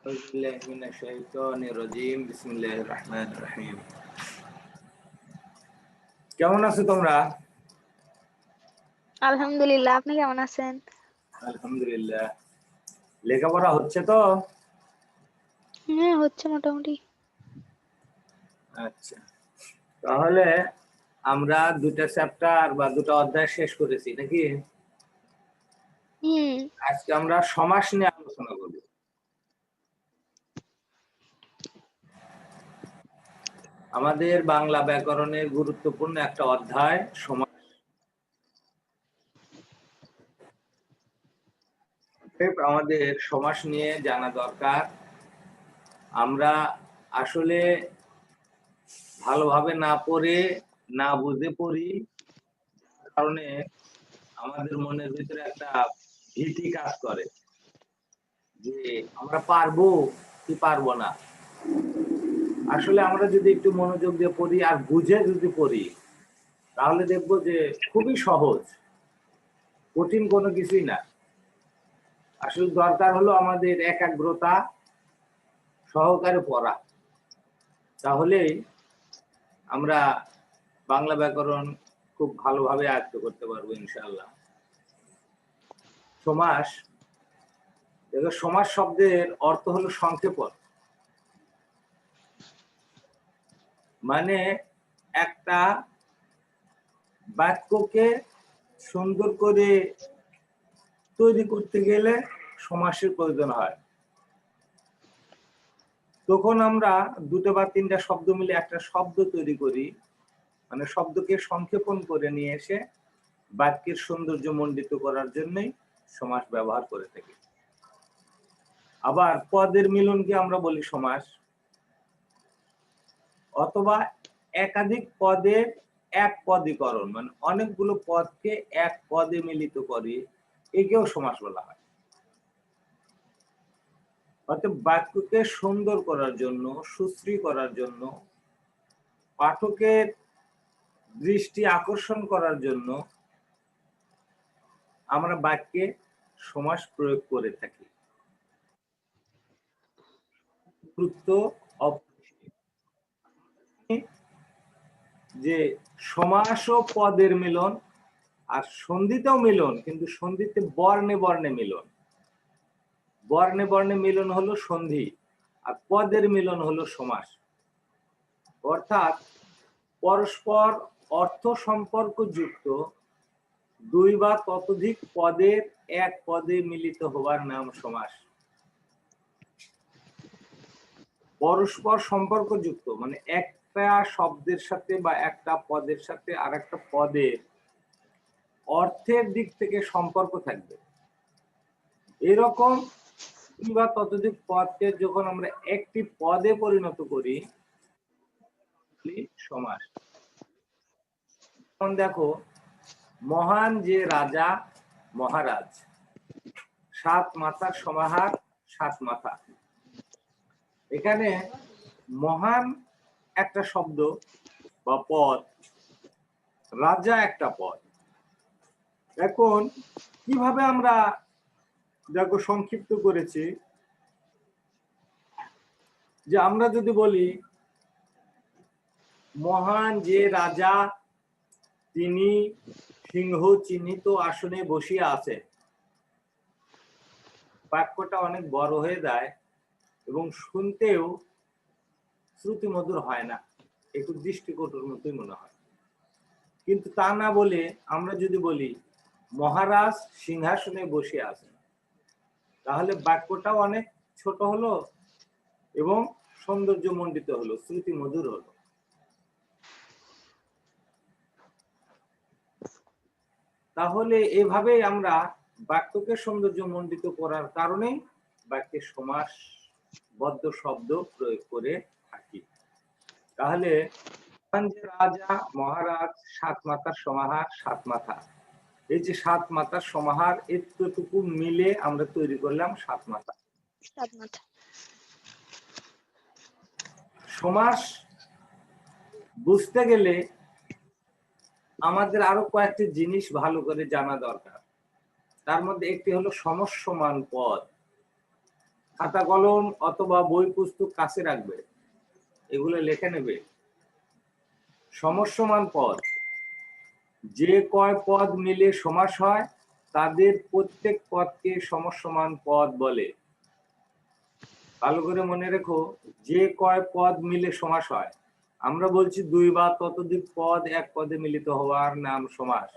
أعوذ بالله من الشيطان الرجيم بسم الله الرحمن الرحيم কেমন আছো তোমরা আলহামদুলিল্লাহ আপনি কেমন আছেন আলহামদুলিল্লাহ লেখাপড়া হচ্ছে তো হ্যাঁ হচ্ছে মোটামুটি আচ্ছা তাহলে আমরা দুটা চ্যাপ্টার বা দুটো অধ্যায় শেষ করেছি নাকি হুম আজকে আমরা সমাস নিয়ে আমাদের বাংলা ব্যাকরণের গুরুত্বপূর্ণ একটা অধ্যায় অতএব আমাদের সমাস নিয়ে জানা দরকার। আমরা আসলে ভালোভাবে না পড়ে, না বুঝে পড়ি কারণে আমাদের মনের ভিতরে একটা ভীতি কাজ করে যে আমরা পারব কি পারব না। আসলে আমরা যদি একটু মনোযোগ দিয়ে পড়ি আর বুঝে যদি পড়ি, তাহলে দেখব যে খুবই সহজ। কঠিন কোনো কিছুই না। আসলে দরকার হলো আমাদের একাগ্রতা, সহকারে পড়া। তাহলেই আমরা বাংলা ব্যাকরণ খুব ভালোভাবে আয়ত্ত করতে পারব ইনশাল্লাহ সমাস সমাস শব্দের অর্থ হলো সংক্ষেপণ। মানে একটা বাক্যকে সুন্দর করে তৈরি করতে গেলে সমাসের প্রয়োজন হয়। তখন আমরা দুটো বা তিনটা শব্দ মিলে একটা শব্দ তৈরি করি। মানে শব্দকে সংক্ষেপণ করে নিয়ে এসে বাক্যের সৌন্দর্য মণ্ডিত করার জন্যই সমাস ব্যবহার করে থাকি। আবার পদের মিলনকে আমরা বলি সমাস। অথবা একাধিক পদের এক পদীকরণ মানে অনেকগুলো পদকে এক পদে মিলিত করে, একেও সমাস বলা হয়। অর্থাৎ বাক্যকে সুন্দর করার জন্য, সুশ্রী করার জন্য, পাঠকের দৃষ্টি আকর্ষণ করার জন্য আমরা বাক্যে সমাস প্রয়োগ করে থাকি। গুরুত্ব যে সমাস ও পদের মিলন আর সন্ধিতেও মিলন, কিন্তু সন্ধিতে বর্ণে বর্ণে মিলন। বর্ণে বর্ণে মিলন হলো সন্ধি আর পদের মিলন হলো সমাস। অর্থাৎ পরস্পর অর্থ সম্পর্ক যুক্ত দুই বা ততোধিক পদের এক পদে মিলিত হওয়ার নাম সমাস। পরস্পর সম্পর্ক যুক্ত মানে একটা শব্দের সাথে বা একটা পদের সাথে আর একটা পদের অর্থের দিক থেকে সম্পর্ক থাকবে। এরকম দুই বা ততোধিক পদকে যখন আমরা একটি পদে পরিণত করি, সমাস। দেখো, মহান যে রাজা, মহারাজ। সাত মাথার সমাহার, সাত মাথা। এখানে মহান একটা শব্দ বা পদ, রাজা একটা পদ। এখন কীভাবে আমরা দেখো সংক্ষিপ্ত করেছি, যে আমরা যদি বলি, মহান যে রাজা, তিনি সিংহ চিহ্নিত আসনে বসিয়া আছে। বাক্যটা অনেক বড় হয়ে যায় এবং শুনতেও শ্রুতি মধুর হয় না। একটু দৃষ্টিকটুর মতোই মনে হয়। কিন্তু তা না বলে আমরা যদি বলি, মহারাজ সিংহাসনে বসে আছেন। তাহলে বাক্যটাও অনেক ছোট হলো এবং সৌন্দর্য মণ্ডিত হলো শ্রুতি মধুর হলো। তাহলে এভাবেই আমরা বাক্যকে সৌন্দর্য মণ্ডিত করার কারণেই বাক্যে সমাস বদ্ধ শব্দ প্রয়োগ করে তাহলে রাজা মহারাজ সাত মাথার সমাহার সাত মাথা। এই যে সাত মাথার সমাহার এতটুকু মিলে আমরা তৈরি করলাম সাত মাথা। সমাস বুঝতে গেলে আমাদের আরও কয়েকটি জিনিস ভালো করে জানা দরকার। তার মধ্যে একটি হলো সমস্যমান পদ। খাতা কলম অথবা বই পুস্তক কাছে রাখবে। এগুলো লিখে নেবে। সমস্যমান পদ। যে কয় পদ মিলে সমাস হয়, তাদের প্রত্যেক পদকে সমস্যমান পদ বলে। ভালো করে মনে রেখো, যে কয় পদ মিলে সমাস হয়, আমরা বলছি দুই বা ততোধিক পদ এক পদে মিলিত হওয়ার নাম সমাস।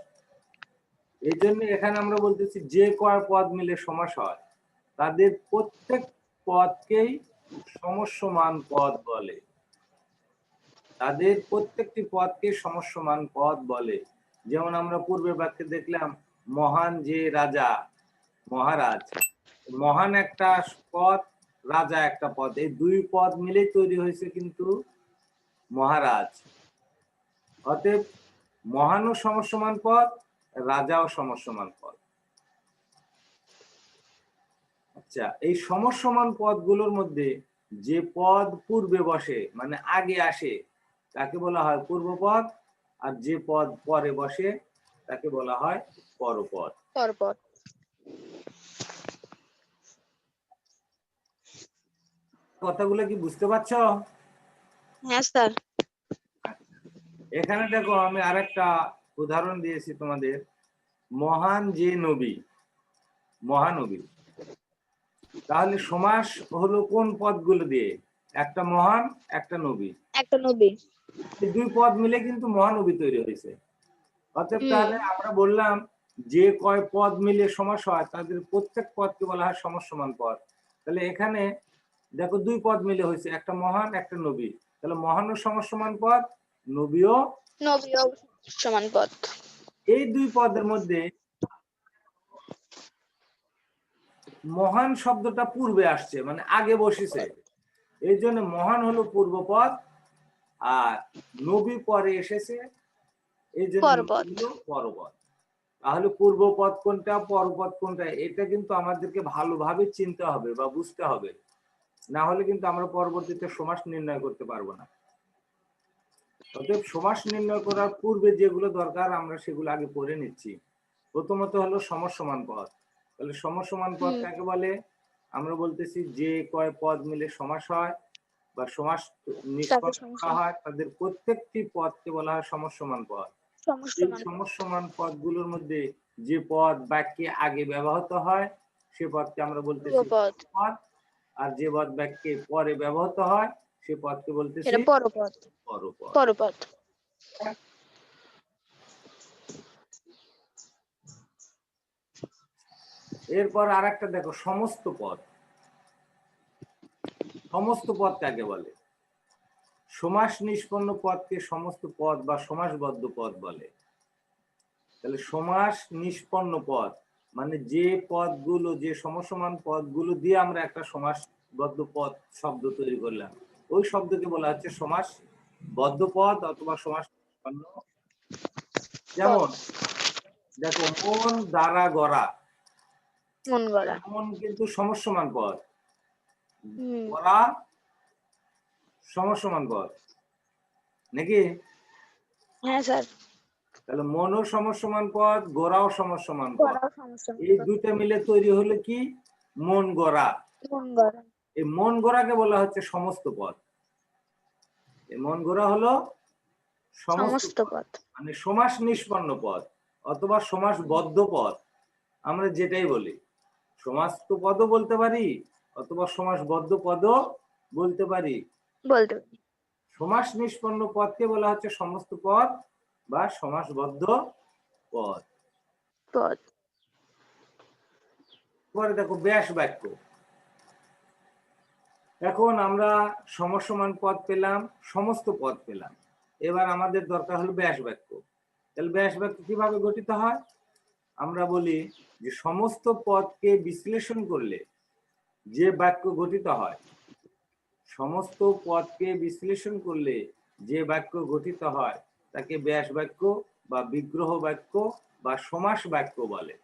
এই জন্য এখানে আমরা বলতেছি যে কয় পদ মিলে সমাস হয়, তাদের প্রত্যেক পদকেই সমস্যমান পদ বলে। তাদের প্রত্যেকটি পদকে সমস্যমান পদ বলে। যেমন আমরা পূর্বের বাক্যে দেখলাম, মহান যে রাজা, মহারাজ। মহান একটা পদ, রাজা একটা পদ। এই দুই পদ মিলেই তৈরি হয়েছে কিন্তু মহারাজ। অতএব মহানও সমস্যমান পদ, রাজাও সমস্যমান পদ। আচ্ছা এই সমস্যমান পদগুলোর মধ্যে যে পদ পূর্বে বসে মানে আগে আসে তাকে বলা হয় পূর্বপদ আর যে পদ পরে বসে তাকে বলা হয় পরপদ। পরপর কথাগুলো কি বুঝতে পারছ? হ্যাঁ স্যার। এখানে দেখো আমি আরেকটা উদাহরণ দিয়েছি তোমাদের। মহান যে নবী মহানবী তাহলে সমাস হলো কোন পদগুলো দিয়ে? একটা মহান একটা নবী। একটা নবী। দুই পদ মিলে কিন্তু মহানবী তৈরি হয়েছে। অতএব তাহলে আমরা বললাম যে কয় পদ মিলে সমাস হয় তাদের প্রত্যেক পদকে বলা হয় সমসমান পদ। তাহলে এখানে দেখো দুই পদ মিলে হয়েছে একটা মহান একটা নবী। তাহলে মহান ও সমসমান পদ নবীও নবী ও সমান পদ। এই দুই পদের মধ্যে মহান শব্দটা পূর্বে আসছে মানে আগে বসেছে। এই জন্য মহান হলো পূর্বপদ আর নবী পরে এসেছে এই জন্য পরপদ। তাহলে পূর্বপদ কোনটা পরপদ কোনটা এটা কিন্তু আমাদেরকে ভালোভাবে চিনতে হবে বা বুঝতে হবে। না হলে কিন্তু আমরা পরবর্তীতে সমাস নির্ণয় করতে পারব না। অতএব সমাস নির্ণয় করার পূর্বে যেগুলো দরকার আমরা সেগুলো আগে পড়ে নিচ্ছি। প্রথমত হলো সমসমান পদ। তাহলে সমসমান পদ কাকে বলে? আমরা বলতেছি যে কয় পদ মিলে সমাস হয় বা সমাস নিষ্পন্ন হয়। তাদের প্রত্যেকটি পদকে বলা হয় সমসমান পদ। এই সমসমান পদগুলোর মধ্যে যে পদ বাক্যে আগে ব্যবহৃত হয় সে পদকে আমরা বলতেছি পদ। আর যে পদ বাক্যে পরে ব্যবহৃত হয় সে পদকে বলতেছি পরপদ। পরপদ। এরপর আর একটা দেখো, সমস্ত পদ। সমস্ত পদ কাকে বলে? সমাস নিষ্পন্ন পদকে সমস্ত পদ বা সমাসবদ্ধ পদ বলে। তাহলে সমাস নিষ্পন্ন পদ মানে যে পদগুলো, যে সমসমান পদগুলো দিয়ে আমরা একটা সমাসবদ্ধ পদ, শব্দ তৈরি করলাম। ওই শব্দকে বলা হচ্ছে সমাস বদ্ধ পদ অথবা সমাস যেমন, দেখো, মন দ্বারা গড়া। মন গড়া। মন কিন্তু সমস্যমান পদ। গড়া সমস্যমান পদ। নাকি? হ্যাঁ স্যার। তাহলে মনও সমস্যমান পদ গোড়াও সমস্যমান পদ। এই দুইটা মিলে তৈরি হলো কি? মন গড়া। গড়া। এই মন গড়াকে বলা হচ্ছে সমস্ত পদ। এই মন গড়া হলো সমস্ত পদ। মানে সমাস নিষ্পন্ন পদ অথবা সমাসবদ্ধ পদ। আমরা যেটাই বলি। সমাস্ত পদও বলতে পারি অথবা সমাসবদ্ধ বলতে পারি? বলতে পারি। সমাস নিষ্পন্ন পদকে বলা হচ্ছে সমস্ত পদ বা সমাসবদ্ধ পদ। পদ। পরে দেখো ব্যাস বাক্য। এখন আমরা সমসমান পদ পেলাম সমস্ত পদ পেলাম। এবার আমাদের দরকার হলো ব্যাস বাক্য। তাহলে ব্যাস বাক্য কীভাবে গঠিত হয়? আমরা বলি যে সমস্ত পদকে বিশ্লেষণ করলে যে বাক্য গঠিত হয়, সমস্ত পদকে বিশ্লেষণ করলে যে বাক্য গঠিত হয়, তাকে ব্যাস বাক্য বা বিগ্রহ বাক্য বা সমাস বাক্য বলে।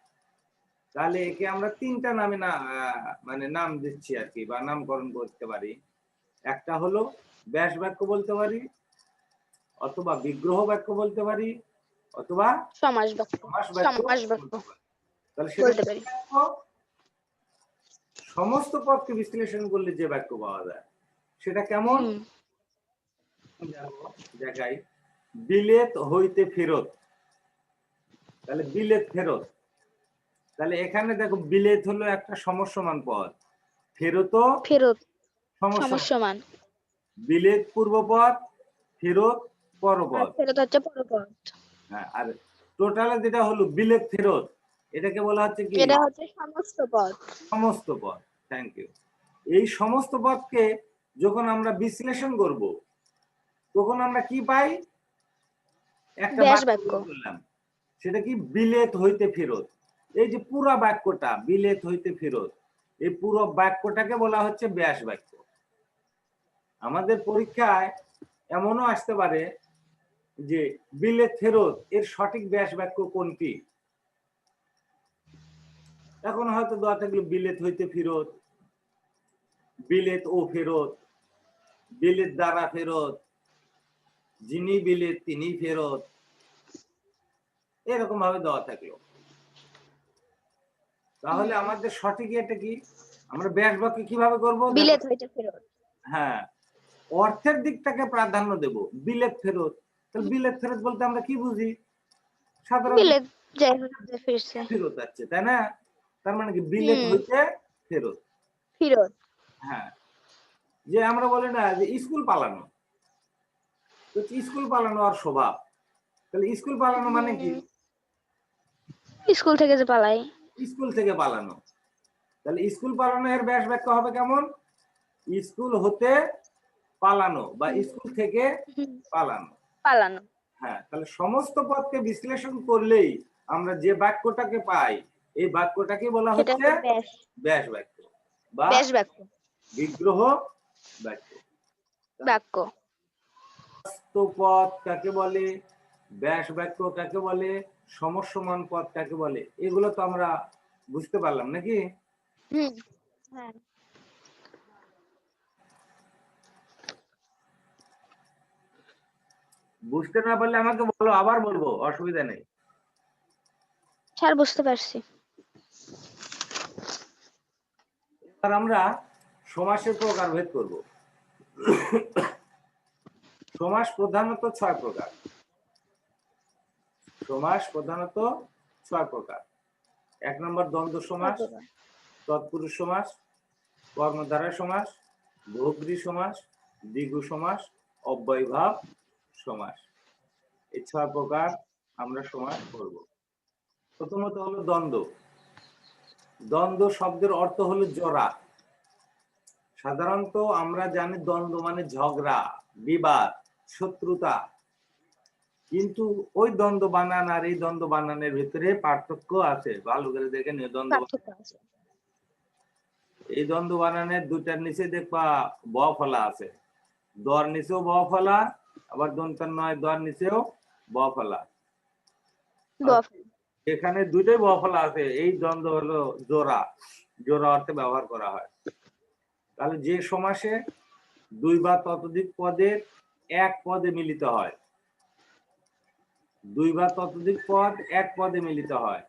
তাহলে একে আমরা তিনটা নামে না মানে নাম দিচ্ছি আর কি বা নামকরণ করতে পারি। একটা হলো ব্যাস বাক্য বলতে পারি অথবা বিগ্রহ বাক্য বলতে পারি অথবা সমাস বাক্য সমাস বাক্য। তাহলে সেটা পারি। সমস্ত পদকে বিশ্লেষণ করলে যে বাক্য পাওয়া যায় সেটা কেমন? দেখাই। বিলেত হইতে ফেরত। তাহলে বিলেত ফেরত। তাহলে এখানে দেখো বিলেত হলো একটা সমস্যমান পদ। ফেরতও ফেরত সমস্যমান। বিলেত পূর্বপদ ফেরত পরপদ ফেরত হচ্ছে পরপদ হ্যাঁ আর টোটালে যেটা হলো বিলেত ফেরত এটাকে বলা হচ্ছে কি? এটা হচ্ছে সমস্ত পদ। সমস্ত পদ থ্যাংক ইউ এই সমস্ত পদকে যখন আমরা বিশ্লেষণ করব তখন আমরা কি পাই? একটা বাক্য। বললাম সেটা কি? বিলেত হইতে ফেরত। এই যে পুরো বাক্যটা বিলেত হইতে ফেরত এই পুরো বাক্যটাকে বলা হচ্ছে ব্যাস বাক্য। আমাদের পরীক্ষায় এমনও আসতে পারে যে বিলেত ফেরত এর সঠিক ব্যাস বাক্য কোনটি? এখন হয়তো দেওয়া থাকল বিলেত হইতে ফেরত বিলেত ও ফেরত বিলেত দ্বারা ফেরত যিনি বিলেত তিনি ফেরত এরকম ভাবে দেওয়া থাকল। তাহলে আমাদের সঠিক এটা কি? আমরা ব্যাস বাক্য কীভাবে করব? বিলেত হইতে ফেরত হ্যাঁ। অর্থের দিকটাকে প্রাধান্য দেব। বিলেত ফেরত তাহলে বিলেত ফেরত বলতে আমরা কি বুঝি? সাধারণ বিলেত যাই হইতে ফিরছে। ফেরত যাচ্ছে তাই না? তার মানে কি বিলেত। হইতে ফেরত। ফিরত। হ্যাঁ। যে আমরা বলি না যে স্কুল পালানো। তো স্কুল পালানো আর স্বভাব। তাহলে স্কুল পালানো মানে কি? স্কুল থেকে যে পালাই। স্কুল থেকে পালানো। তাহলে স্কুল পালানো এর ব্যাস ব্যাখ্যা হবে কেমন? স্কুল হতে পালানো বা স্কুল থেকে পালানো। পালানো। হ্যাঁ তাহলে সমস্ত পদকে বিশ্লেষণ করলেই আমরা যে বাক্যটাকে পাই এই বাক্যটাকে বলা হচ্ছে ব্যাস। বাক্য বা ব্যাস বাক্য। বিগ্রহ বাক্য। বাক্য। পদ কাকে বলে? ব্যাস বাক্য কাকে বলে? সমস্যমান পদ কাকে বলে? এগুলো তো আমরা বুঝতে পারলাম নাকি? হুম হ্যাঁ। বুঝতে না পারলে আমাকে বলো আবার বলব অসুবিধা নেই। স্যার বুঝতে পারছি। এবার আমরা সমাসের প্রকার ভেদ করব। সমাস প্রধানত ছয় প্রকার। সমাস প্রধানত ছয় প্রকার। এক নম্বর দ্বন্দ্ব সমাস তৎপুরুষ সমাস কর্মধারা সমাস বহুব্রী সমাস দ্বিগু সমাস অব্যয়ভাব সমাস। এই ছয় প্রকার আমরা সমাস করব। প্রথমত হলো দ্বন্দ্ব। দ্বন্দ্ব শব্দের অর্থ হলো জোড়া সাধারণত আমরা জানি দ্বন্দ্ব মানে ঝগড়া বিবাদ শত্রুতা। কিন্তু ওই দ্বন্দ্ব বানান আর এই দ্বন্দ্ব বানানের ভিতরে পার্থক্য আছে। ভালো করে দেখে নিও দ্বন্দ্ব এই দ্বন্দ্ব বানানের দুটার নিচে দেখবা ব ফলা আছে। দর নিচেও ব ফলা আবার দন্তার নয় দর নিচেও ব ফলা। এখানে দুটোই ব ফলা আছে এই দ্বন্দ্ব হলো জোড়া। জোড়া অর্থে ব্যবহার করা হয়। তাহলে যে সমাসে দুই বা ততোধিক পদের এক পদে মিলিত হয় দুই বা ততোধিক পদ এক পদে মিলিত হয়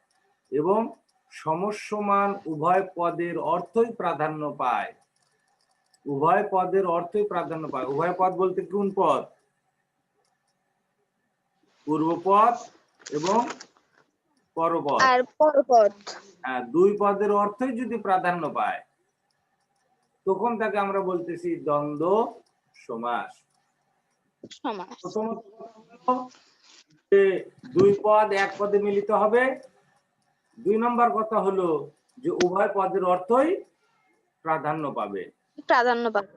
এবং সমস্যমান উভয় পদের অর্থই প্রাধান্য পায়। উভয় পদের অর্থই প্রাধান্য পায়। উভয় পদ বলতে কোন পদ? পূর্বপদ এবং পরপদ। আর পরপদ। হ্যাঁ, দুই পদের অর্থই যদি প্রাধান্য পায় তখন তাকে আমরা বলতেছি দ্বন্দ্ব সমাস। প্রথমত যে দুই পদ এক পদে মিলিত হবে দুই নম্বর কথা হলো যে উভয় পদের অর্থই প্রাধান্য পাবে। প্রাধান্য পাবে।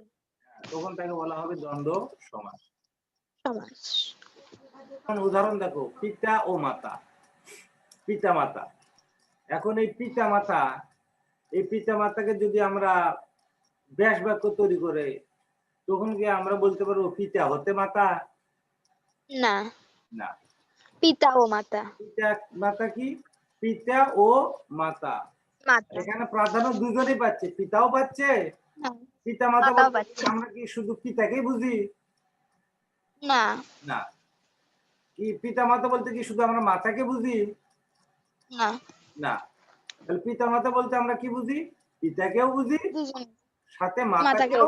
তখন তাকে বলা হবে দ্বন্দ্ব সমাস। সমাস। উদাহরণ দেখো পিতা ও মাতা। পিতা মাতা। এখন এই পিতা মাতা এই পিতা মাতাকে যদি আমরা ব্যাস বাক্য তৈরি করে তখন কি আমরা বলতে পারব পিতা হতে মাতা? না। না। পিতা ও মাতা। পিতা মাতা কি? পিতা ও মাতা। এখানে প্রাধান্য দুজনেই পাচ্ছে পিতাও পাচ্ছে। পিতা মাতা আমরা কি শুধু পিতাকেই বুঝি? না। না। কি পিতা মাতা বলতে কি শুধু আমরা মাতাকে বুঝি? না। না। তাহলে পিতা মাতা বলতে আমরা কি বুঝি? পিতাকেও বুঝি সাথে মাতাকেও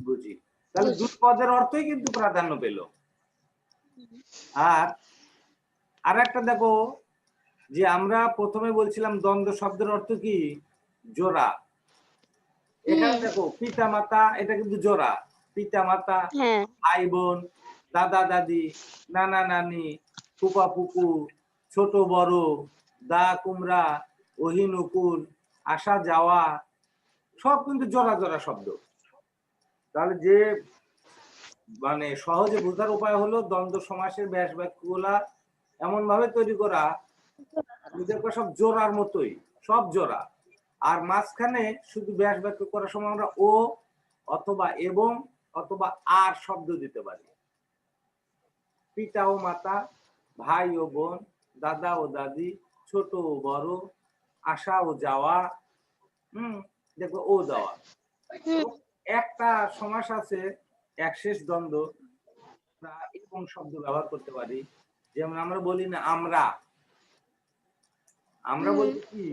বুঝি। তাহলে। দুই পদের অর্থই কিন্তু প্রাধান্য পেল। আর আর একটা দেখো যে আমরা প্রথমে বলছিলাম দ্বন্দ্ব শব্দের অর্থ কি? জোড়া। এখানে দেখো পিতা মাতা এটা কিন্তু জোড়া। পিতা মাতা হ্যাঁ। ভাই বোন দাদা দাদি, নানা নানি, ফুপা ফুপু, ছোট বড়, দা কুমড়া ওহিন উকুল আসা যাওয়া, সব কিন্তু জোড়া জোড়া শব্দ। তাহলে যে মানে সহজে বোঝার উপায় হলো দ্বন্দ্ব সমাসের ব্যাস বাক্যগুলা এমন ভাবে তৈরি করা সব জোড়ার মতোই, সব জোড়া। আর মাঝখানে শুধু ব্যাস বাক্য করার সময় আমরা ও অথবা এবং অথবা আর শব্দ দিতে পারি। পিতা ও মাতা ভাই ও বোন দাদা ও দাদি ছোট ও বড় আসা ও যাওয়া হুম দেখো ও দেওয়া একটা সমাস আছে একশেষ দ্বন্দ্ব। আমরা এবং শব্দ ব্যবহার করতে পারি যেমন আমরা বলি না আমরা। আমরা। বলতে কি?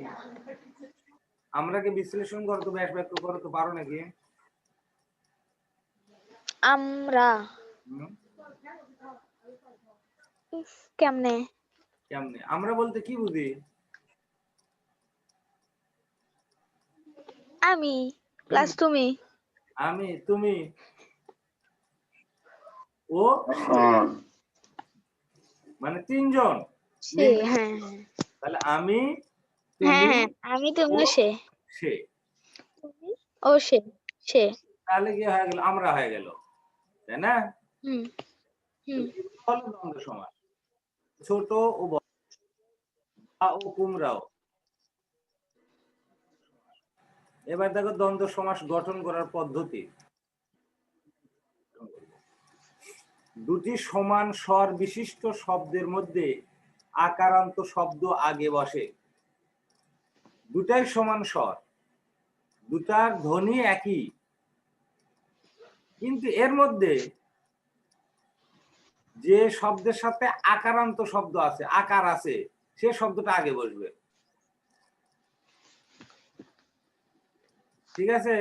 আমরাকে বিশ্লেষণ করতে ব্যাস বাক্য করতে পারো নাকি? আমরা। কেমনে? কেমনে? আমরা বলতে কি বুঝি? আমি প্লাস তুমি। আমি তুমি। ও? মানে তিনজন? সে হ্যাঁ হ্যাঁ। তাহলে আমি হ্যাঁ তুমি হ্যাঁ আমি তুমি সে। সে। ও সে সে। তাহলে কি হয়ে গেল? আমরা হয়ে গেল। তাই না? হুম হুম। দ্বন্দ্ব সমাস ছোট ও ও কুমড়াও এবার দেখো দ্বন্দ্ব সমাস গঠন করার পদ্ধতি। দুটি সমান স্বর বিশিষ্ট শব্দের মধ্যে আকারান্ত শব্দ আগে বসে। দুটাই সমান স্বর, দুটার ধ্বনি একই। কিন্তু এর মধ্যে যে শব্দের সাথে আকারান্ত শব্দ আছে আকার আছে সে শব্দটা আগে বসবে। ঠিক আছে?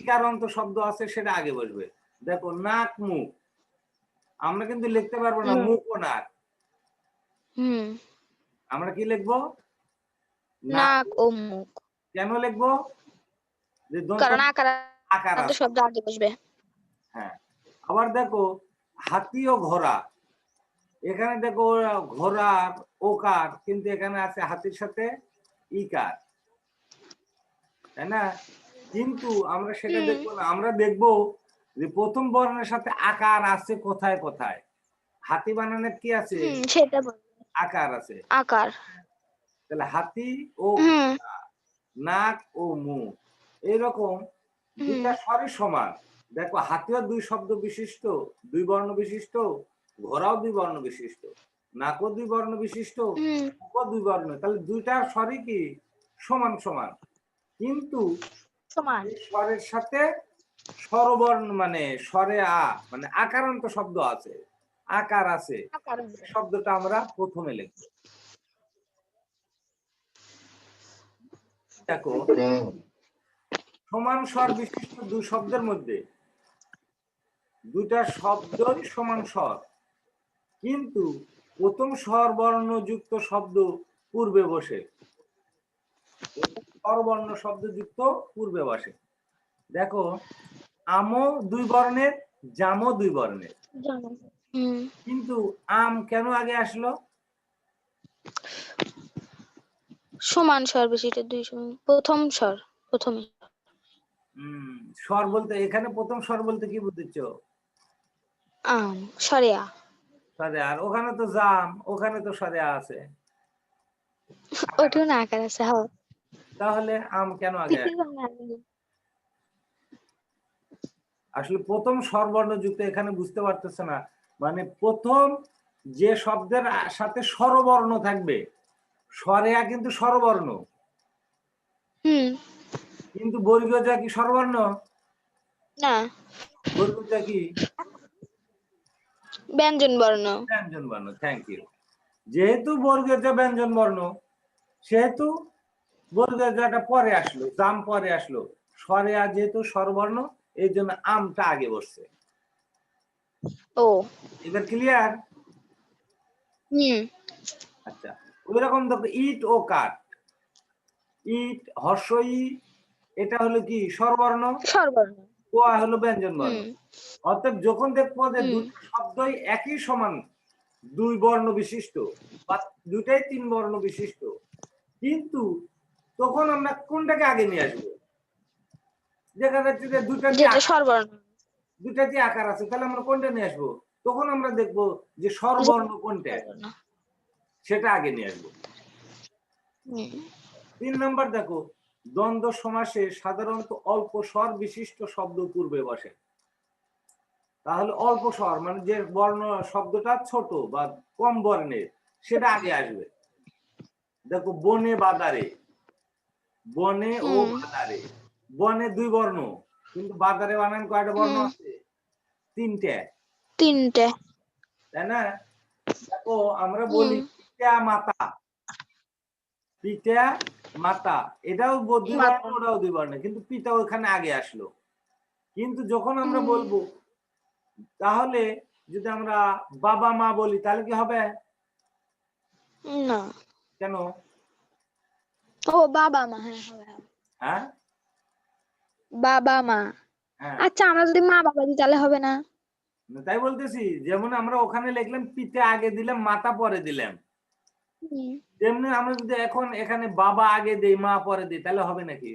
ইকারান্ত শব্দ আছে সেটা আগে বসবে। দেখো নাক মুখ। আমরা কিন্তু লিখতে পারব না মুখ ও নাক। আমরা কি লিখব? নাক ও মুখ। কেন লিখব? কারণ আকার শব্দ আগে বসবে। হ্যাঁ। আবার দেখো হাতি ও ঘোড়া। এখানে দেখো ঘোড়ার ওকার কিন্তু এখানে আছে হাতির সাথে ইকার। তাই না? কিন্তু আমরা সেটা দেখব না। আমরা দেখব যে প্রথম বর্ণের সাথে আকার আছে কোথায় কোথায়? হাতি বানানোর কি আছে? সেটা আকার আছে। আকার। তাহলে হাতি ও নাক ও মুখ। এইরকম দুইটা স্বরই সমান। দেখো হাতিও দুই শব্দ বিশিষ্ট দুই বর্ণ বিশিষ্ট ঘোড়াও দুই বর্ণ বিশিষ্ট নাকও দুই বর্ণ বিশিষ্ট দুই বর্ণ। তাহলে দুইটা স্বরই কি? সমান সমান। কিন্তু স্বরের সাথে স্বরবর্ণ মানে স্বরে আ মানে আকারান্ত শব্দ আছে আকার আছে। আকার শব্দটা আমরা প্রথমে লিখব। দেখো সমান স্বর বিশিষ্ট দুই শব্দের মধ্যে দুইটা শব্দই সমান স্বর। কিন্তু প্রথম স্বর বর্ণ যুক্ত শব্দ পূর্বে বসে। স্বরবর্ণ শব্দ যুক্ত পূর্বে বসে। দেখো আমও দুই বর্ণের জামও দুই বর্ণের। কিন্তু আম কেন আগে আসলো? সমান স্বর বিশিষ্ট দুই সমান। প্রথম স্বর প্রথমে স্বর। বলতে এখানে প্রথম স্বর বলতে কি বুঝতেছ আম আর ওখানে তো জাম ওখানে তো সরে আছে। ওটিও না আকার আছে হ্যাঁ। তাহলে আম কেন আগে? আসলে প্রথম স্বরবর্ণ যুক্ত এখানে বুঝতে পারতেছে না। মানে প্রথম যে শব্দের সাথে স্বরবর্ণ থাকবে স্বরে আ কিন্তু স্বরবর্ণ। হুম। কিন্তু বর্গীয় যা কি স্বরবর্ণ? না। বর্গীয় যা কি? ব্যঞ্জন বর্ণ। ব্যঞ্জন বর্ণ থ্যাংক ইউ যেহেতু বর্গীয় যা ব্যঞ্জন বর্ণ সেহেতু বর্গটা পরে আসলো জাম পরে আসলো। স্বরে আর যেহেতু স্বরবর্ণ এই জন্য আমটা আগে বসছে। ও। এবার ক্লিয়ার হুম। আচ্ছা ওই রকম দেখো ইট ও কাঠ। ইট হর্ষই এটা হলো কি? স্বরবর্ণ? স্বরবর্ণ। কোয়া হলো ব্যঞ্জন বর্ণ অর্থাৎ যখন দেখব যে দুটো শব্দই একই সমান দুই বর্ণ বিশিষ্ট বা দুটাই তিন বর্ণ বিশিষ্ট কিন্তু তখন আমরা কোনটাকে আগে নিয়ে আসব? দেখা যাচ্ছে যে দুটা দুটা যে আকার আছে তাহলে আমরা কোনটা নিয়ে আসব? তখন আমরা দেখব যে স্বরবর্ণ কোনটা। সেটা আগে নিয়ে আসব। তিন নাম্বার দেখো দ্বন্দ্ব সমাসে সাধারণত অল্প স্বর বিশিষ্ট শব্দ পূর্বে বসে। তাহলে অল্প স্বর মানে যে বর্ণ শব্দটা ছোট বা কম বর্ণের সেটা আগে আসবে। দেখো বনে বাদারে। বনে ও। বাদারে। বনে দুই বর্ণ কিন্তু বাদারে বানান কয়টা বর্ণ আছে? তিনটে। তিনটে। তাই না? দেখো আমরা বলি। পিতা মাতা পিতা মাতা এটাও ব- দুই মাতা। ওটাও দুই বর্ণ কিন্তু পিতা ওখানে আগে আসলো। কিন্তু যখন আমরা বলব তাহলে যদি আমরা বাবা মা বলি তাহলে কি হবে? না। কেন? ও বাবা মা হ্যাঁ। হ্যাঁ? বাবা মা। হ্যাঁ। আচ্ছা আমরা যদি মা বাবা দিই তাহলে হবে না, তাই বলতেছি যেমন আমরা ওখানে লিখলাম পিতা আগে দিলাম মাতা পরে দিলাম। তেমনি আমরা যদি এখন এখানে বাবা আগে দেই মা পরে দিই তাহলে হবে নাকি?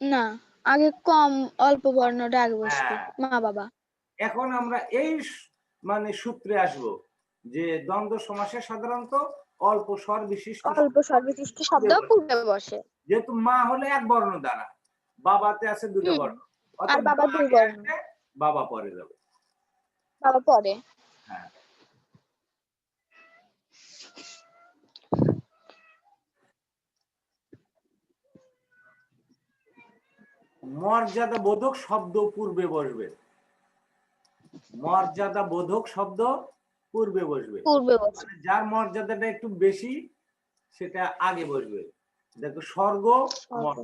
না আগে কম অল্প বর্ণটা আগে বসবে হ্যাঁ। মা বাবা। এখন আমরা এই মানে সূত্রে আসব যে দ্বন্দ্ব সমাসে সাধারণত অল্প স্বর বিশিষ্ট অল্প সর্বশিষ্ট শব্দ পূর্বে বসে। যেহেতু মা হলে এক বর্ণ দ্বারা বাবাতে আছে দুটো বর্ণ। আর বাবা দুই বর্ণ। বাবা পরে যাবে। বাবা পরে। হ্যাঁ। মর্যাদা বোধক শব্দ পূর্বে বসবে। মর্যাদা বোধক শব্দ পূর্বে বসবে। মানে যার মর্যাদাটা একটু বেশি সেটা আগে বসবে। দেখো স্বর্গ স্বর্গ।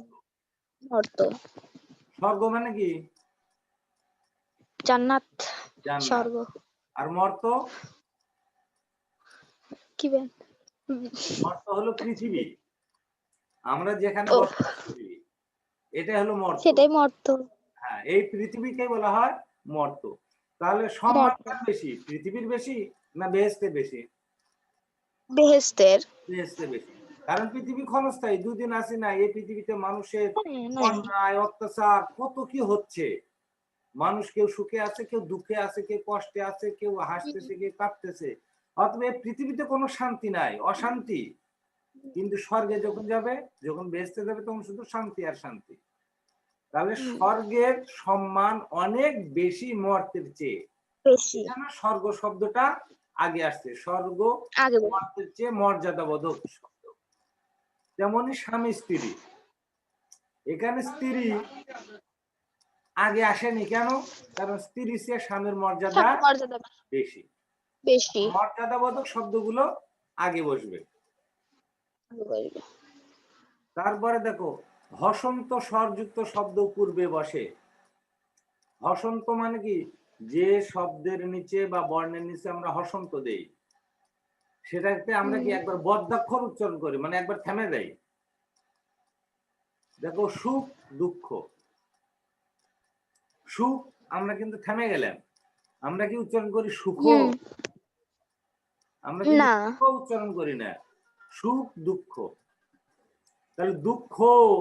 মর্ত। স্বর্গ মানে কি? জান্নাত। স্বর্গ। আর মর্ত? কি মর্ত হলো পৃথিবী। আমরা যেখানে এটা হলো মর্ত। সেটাই মর্ত। হ্যাঁ এই পৃথিবীকে বলা হয় মর্ত। তাহলে সম্মান বেশি পৃথিবীর বেশি না বেহেস্তের বেশি? বেহেস্তের। বেহেস্তের বেশি। কারণ পৃথিবী ক্ষণস্থায়ী দুদিন আসে না এই পৃথিবীতে মানুষের হ্যাঁ, অন্যায় অত্যাচার কত কি হচ্ছে? মানুষ কেউ সুখে আছে কেউ দুঃখে আছে কেউ কষ্টে আছে কেউ হাসতেছে কেউ কাঁদতেছে। অথবা এই পৃথিবীতে কোনো শান্তি নাই অশান্তি। কিন্তু স্বর্গে যখন যাবে যখন বেসতে যাবে তখন শুধু শান্তি আর শান্তি। তাহলে স্বর্গের সম্মান অনেক বেশি মর্তের চেয়ে। স্বর্গ শব্দটা আগে আসছে? স্বর্গ মর্তের চেয়ে মর্যাদাবোধক শব্দ। তেমনই স্বামী স্ত্রী। এখানে স্ত্রী আগে আসেনি কেন? কারণ স্ত্রী চেয়ে স্বামীর মর্যাদা মর্যাদা বেশি। বেশি। মর্যাদাবোধক শব্দগুলো আগে বসবে। তারপরে দেখো হসন্ত স্বরযুক্ত শব্দ পূর্বে বসে। হসন্ত মানে কি? যে শব্দের নিচে বা বর্ণের নিচে আমরা হসন্ত দেই। সেটাকে আমরা কি একবার বদ্যাক্ষর উচ্চারণ করি মানে একবার থেমে দেই দেখো সুখ দুঃখ। সুখ আমরা কিন্তু থেমে গেলাম। আমরা কি উচ্চারণ করি? সুখ। আমরা কিন্তু উচ্চারণ করি না। সুখ দুঃখ। তাহলে দুঃখ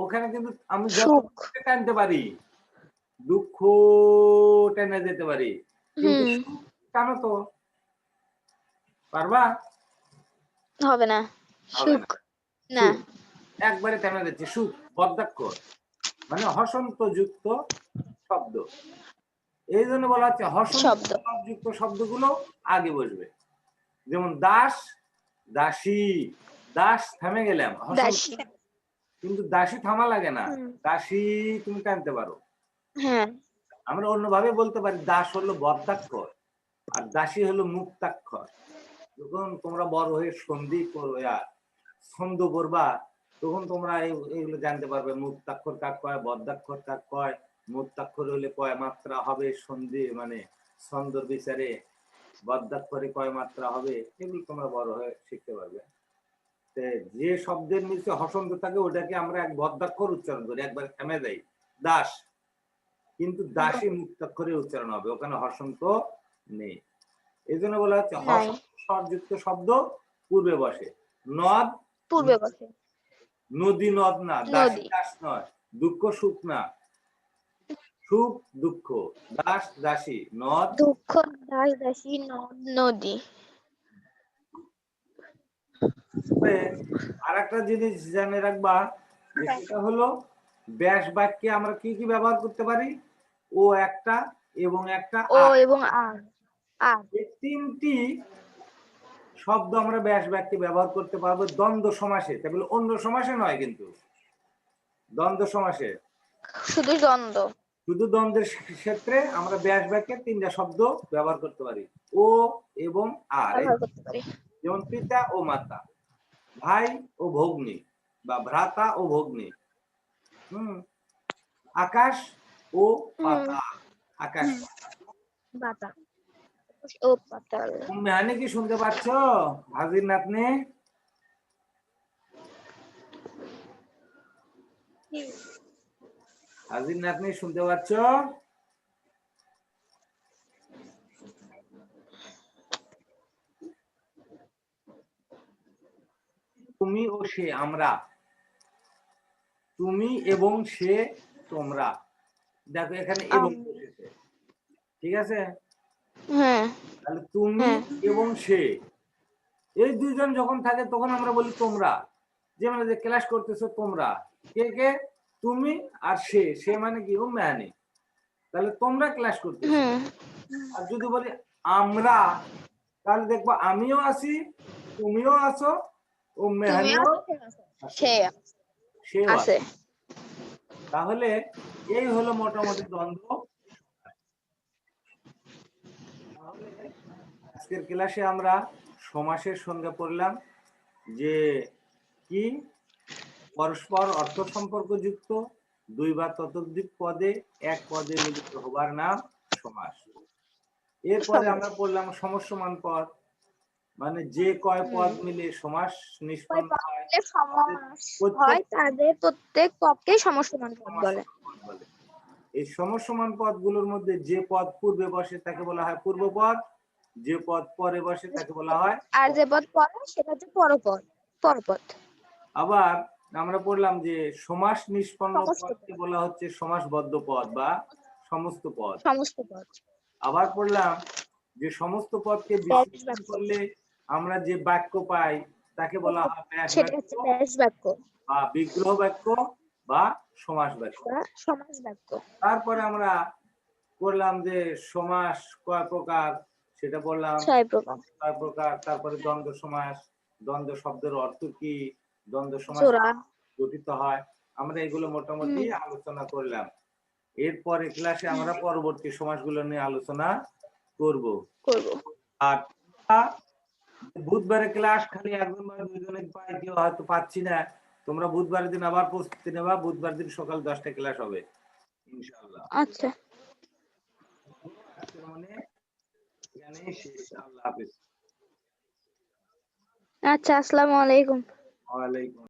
ওখানে কিন্তু আমি টানতে পারি দুঃখ টেনে যেতে পারি টানো তো। পারবা? হবে না। সুখ না। একবারে টেনে যাচ্ছে সুখ বদ্যাক্ষর মানে হসন্ত যুক্ত শব্দ। এই জন্য বলা হচ্ছে হসন্ত শব্দ। যুক্ত শব্দগুলো আগে বসবে। যেমন দাস দাসী। দাস থামে গেলাম। কিন্তু দাসী থামা লাগে না। দাসী তুমি টানতে পারো। হ্যাঁ। আমরা অন্যভাবে বলতে পারি দাস হলো বদ্যাক্ষর আর দাসী হলো মুক্তাক্ষর। যখন তোমরা বড় হয়ে সন্ধি করবে আর ছন্দ করবা তখন তোমরা এইগুলো জানতে পারবে মুক্তাক্ষর কাক কয় বদ্যাক্ষর কাক কয় মুক্তাক্ষর হলে কয় মাত্রা হবে সন্ধি মানে ছন্দর বিচারে বদ্যাক্ষরে কয় মাত্রা হবে এগুলো তোমরা বড় হয়ে শিখতে পারবে। যে শব্দের নিচে হসন্ত থাকে ওটাকে আমরা এক বদ্যাক্ষর উচ্চারণ করি একবার থেমে দেই দাস। কিন্তু দাসী মুক্তাক্ষরে উচ্চারণ হবে ওখানে হসন্ত নেই। এই জন্য বলা হচ্ছে স্বরযুক্ত শব্দ পূর্বে বসে। নদ? পূর্বে বসে। নদী নদ না দাসী। দাস নয় দুঃখ সুখ না। সুখ দুঃখ দাস দাসী নদ? দুঃখ দাস দাসী নদ নদী। আর একটা জিনিস জেনে রাখবা সেটা হলো ব্যাস বাক্যে আমরা কি কি ব্যবহার করতে পারি? ও একটা এবং একটা ও এবং আর তিনটি শব্দ আমরা ব্যাস বাক্যে ব্যবহার করতে পারব দ্বন্দ্ব সমাসে। তা বলে অন্য সমাসে নয় কিন্তু। দ্বন্দ্ব সমাসে। শুধু দ্বন্দ্ব। শুধু দ্বন্দ্বের ক্ষেত্রে আমরা ব্যাস বাক্যে তিনটা শব্দ ব্যবহার করতে পারি। ও এবং আর যেমন পিতা ও মাতা ভাই ও ভগ্নী বা ভ্রাতা ও ভগ্নী হুম আকাশ ও পাতা আকাশ ও পাতাল মেহানি কি শুনতে পাচ্ছ হাজির নাতনি হাজির নাতনি শুনতে পাচ্ছ তুমি ও সে আমরা। তুমি এবং সে তোমরা। দেখো এখানে এবং ঠিক আছে? হ্যাঁ। তাহলে তুমি হ্যাঁ। এবং সে। এই দুইজন যখন থাকে তখন আমরা বলি তোমরা। যেমন যে ক্লাস করতেছো তোমরা। কে কে? তুমি আর সে। সে মানে কি? ও ম্যানে তাহলে তোমরা ক্লাস করতেছো। হুম আর যদি বলি আমরা তাহলে দেখব আমিও আছি তুমিও আছো ও তুমি মেহানিও সে সেও আছে তাহলে এই হলো মোটামুটি দ্বন্দ্ব। আজকের ক্লাসে আমরা সমাসের সঙ্গে পড়লাম যে কি? পরস্পর অর্থ সম্পর্কযুক্ত দুই বা ততোধিক পদে এক পদে মিলিত হবার নাম সমাস। এরপরে আমরা পড়লাম সমস্যমান পদ। মানে যে কয় পদ মিলে সমাস নিষ্পন্ন হয় সমাস হয় তাদের প্রত্যেক পদকে সমসমান পদ বলে। এই সমসমান পদগুলোর মধ্যে যে পদ পূর্বে বসে তাকে বলা হয় পূর্বপদ যে পদ পরে বসে তাকে বলা হয় আর যে পদ পরে সেটা হচ্ছে পরপদ পরপদ। আবার আমরা পড়লাম যে সমাস নিষ্পন্ন পদ। পদকে বলা হচ্ছে সমাসবদ্ধ পদ বা সমস্ত পদ। সমস্ত পদ। আবার পড়লাম যে সমস্ত পদকে বাক্য। করলে আমরা যে বাক্য পাই তাকে বলা হয় ব্যাস বাক্য বা বিগ্রহ বাক্য বা সমাস বাক্য। সমাস বাক্য। তারপরে আমরা করলাম যে সমাস কয় প্রকার সেটা বললাম ছয় প্রকার। কয় প্রকার তারপরে দ্বন্দ্ব সমাস দ্বন্দ্ব শব্দের অর্থ কি? দ্বন্দ্ব সমাস গঠিত হয়। আমরা এগুলো মোটামুটি আলোচনা করলাম। এরপরে ক্লাসে আমরা পরবর্তী সমাসগুলো নিয়ে আলোচনা করব। করব। আর বুধবারে ক্লাস খালি একজন বা দুইজনের পাই কেউ হয়তো পাচ্ছি না। তোমরা বুধবারের দিন আবার প্রস্তুতি নেবা বুধবার দিন সকাল দশটা ক্লাস হবে ইনশাআল্লাহ। আচ্ছা। মনে আচ্ছা আসসালামু আলাইকুম। ওয়ালাইকুম